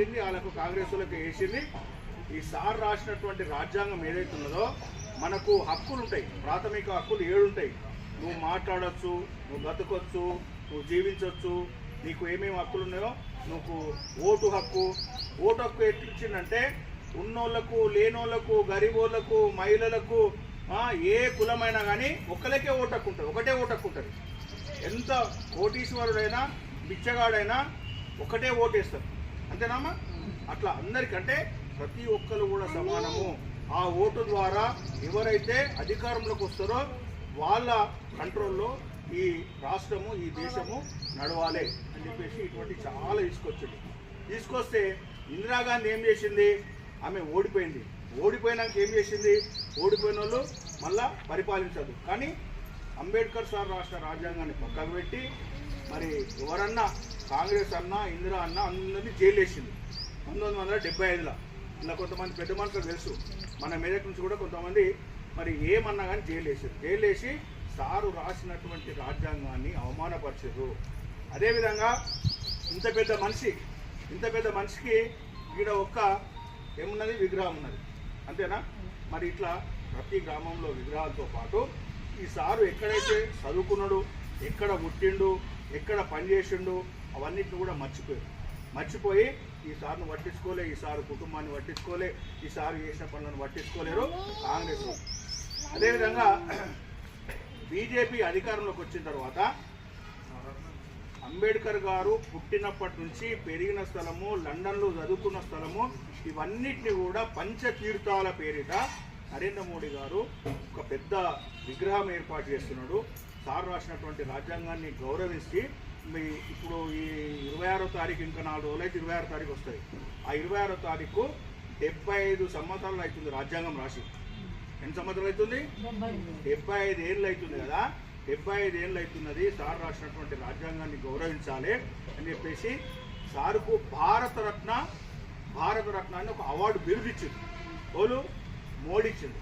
పెట్టింది వాళ్ళకు కాంగ్రెస్ వాళ్ళకి వేసింది. ఈ సార్ రాసినటువంటి రాజ్యాంగం ఏదైతే ఉన్నదో మనకు హక్కులు ఉంటాయి ప్రాథమిక హక్కులు ఏడు ఉంటాయి. నువ్వు మాట్లాడచ్చు నువ్వు బతకొచ్చు నువ్వు జీవించవచ్చు నీకు ఏమేమి హక్కులు ఉన్నాయో నువ్వు ఓటు హక్కు. ఓటు హక్కు ఎట్లిచ్చిందంటే ఉన్నోళ్ళకు లేనోళ్ళకు గరీబోళ్ళకు మహిళలకు ఏ కులమైనా కానీ ఒక్కలకే ఓటు హక్కు ఉంటుంది ఒకటే ఓటు హక్కు ఉంటుంది. ఎంత కోటీశ్వరుడైనా బిచ్చగాడైనా ఒకటే ఓటేస్తారు. అంతేనామా అట్లా అందరికంటే ప్రతి ఒక్కరు కూడా సమానము. ఆ ఓటు ద్వారా ఎవరైతే అధికారంలోకి వస్తారో వాళ్ళ కంట్రోల్లో ఈ రాష్ట్రము ఈ దేశము నడవాలి అని చెప్పేసి ఇటువంటి చాలా తీసుకొచ్చింది. తీసుకొస్తే ఇందిరాగాంధీ ఏం చేసింది? ఆమె ఓడిపోయింది. ఓడిపోయినాక ఏం చేసింది? ఓడిపోయిన వాళ్ళు మళ్ళా పరిపాలించదు కానీ అంబేద్కర్ సార్ రాష్ట్ర రాజ్యాంగాన్ని పక్కకు పెట్టి మరి ఎవరన్నా కాంగ్రెస్ అన్నా ఇందిరా అన్న అందరినీ జైలు వేసింది పంతొమ్మిది వందల డెబ్బై ఐదులో. ఇలా కొంతమంది పెద్ద మనుషులు తెలుసు. మన మెదక్ నుంచి కూడా కొంతమంది మరి ఏమన్నా కానీ జైలు వేసారు జైలు వేసి సారు రాసినటువంటి రాజ్యాంగాన్ని అవమానపరిచారు. అదేవిధంగా ఇంత పెద్ద మనిషి ఇంత పెద్ద మనిషికి ఈడ ఒక్క ఏమున్నది? విగ్రహం ఉన్నది. అంతేనా? మరి ఇట్లా ప్రతి గ్రామంలో విగ్రహాలతో పాటు ఈ సారు ఎక్కడైతే చదువుకున్నాడు ఎక్కడ పుట్టిండు ఎక్కడ పనిచేసిండు అవన్నిటిని కూడా మర్చిపోయారు. మర్చిపోయి ఈ సార్ను పట్టించుకోలే ఈ కుటుంబాన్ని పట్టించుకోలే ఈ సారు చేసిన పనులను పట్టించుకోలేరు కాంగ్రెస్ అదేవిధంగా బీజేపీ అధికారంలోకి వచ్చిన తర్వాత అంబేద్కర్ గారు పుట్టినప్పటి నుంచి పెరిగిన స్థలము లండన్లో చదువుకున్న స్థలము ఇవన్నిటిని కూడా పంచతీర్థాల పేరిట నరేంద్ర మోడీ గారు ఒక పెద్ద విగ్రహం ఏర్పాటు చేస్తున్నాడు. సార్ రాసినటువంటి రాజ్యాంగాన్ని గౌరవించి మీ ఇప్పుడు ఈ ఇరవై ఆరో తారీఖు ఇంకా నాలుగు రోజులు అయితే ఇరవై ఆరో తారీఖు వస్తుంది ఆ ఇరవై ఆరో తారీఖు డెబ్బై ఐదు సంవత్సరాలు అవుతుంది రాజ్యాంగం రాసి. ఎన్ని సంవత్సరాలు అవుతుంది? డెబ్బై ఐదు ఏళ్ళు అవుతుంది కదా. డెబ్బై ఐదు ఏళ్ళు అవుతున్నది సార్ రాసినటువంటి రాజ్యాంగాన్ని గౌరవించాలి అని చెప్పేసి సారుకు భారతరత్న భారతరత్న అని ఒక అవార్డు బిరుదిచ్చింది. ఓలు మోడీ ఇచ్చింది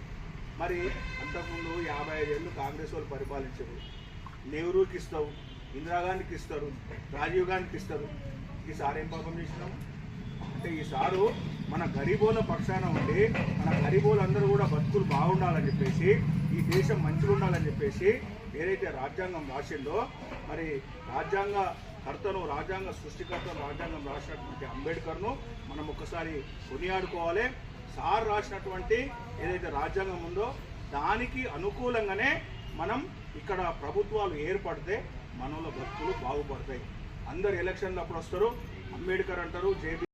మరి అంతకుముందు యాభై ఐదు ఏళ్ళు కాంగ్రెస్ వాళ్ళు పరిపాలించారు. నెహ్రూకి ఇస్తావు. ఇందిరాగాంధీకి ఇస్తారు రాజీవ్ గాంధీకి ఇస్తారు. ఈ సార్ ఏం పాపం చేసినాము అంటే ఈ సారు మన గరీబోల పక్షాన ఉండి మన గరీబోలందరూ కూడా బతుకులు బాగుండాలని చెప్పేసి ఈ దేశం మంచిగా ఉండాలని చెప్పేసి ఏదైతే రాజ్యాంగం రాసిందో మరి రాజ్యాంగ కర్తను రాజ్యాంగ సృష్టికర్తను రాజ్యాంగం రాసినటువంటి అంబేద్కర్ను మనం ఒక్కసారి కొనియాడుకోవాలి. సార్ రాసినటువంటి ఏదైతే రాజ్యాంగం ఉందో దానికి అనుకూలంగానే మనం ఇక్కడ ప్రభుత్వాలు ఏర్పడితే మనలో భక్తులు బాగుపడతాయి. అందరు ఎలక్షన్లు అప్పుడు వస్తారు. అంబేద్కర్ అంటారు జేబీ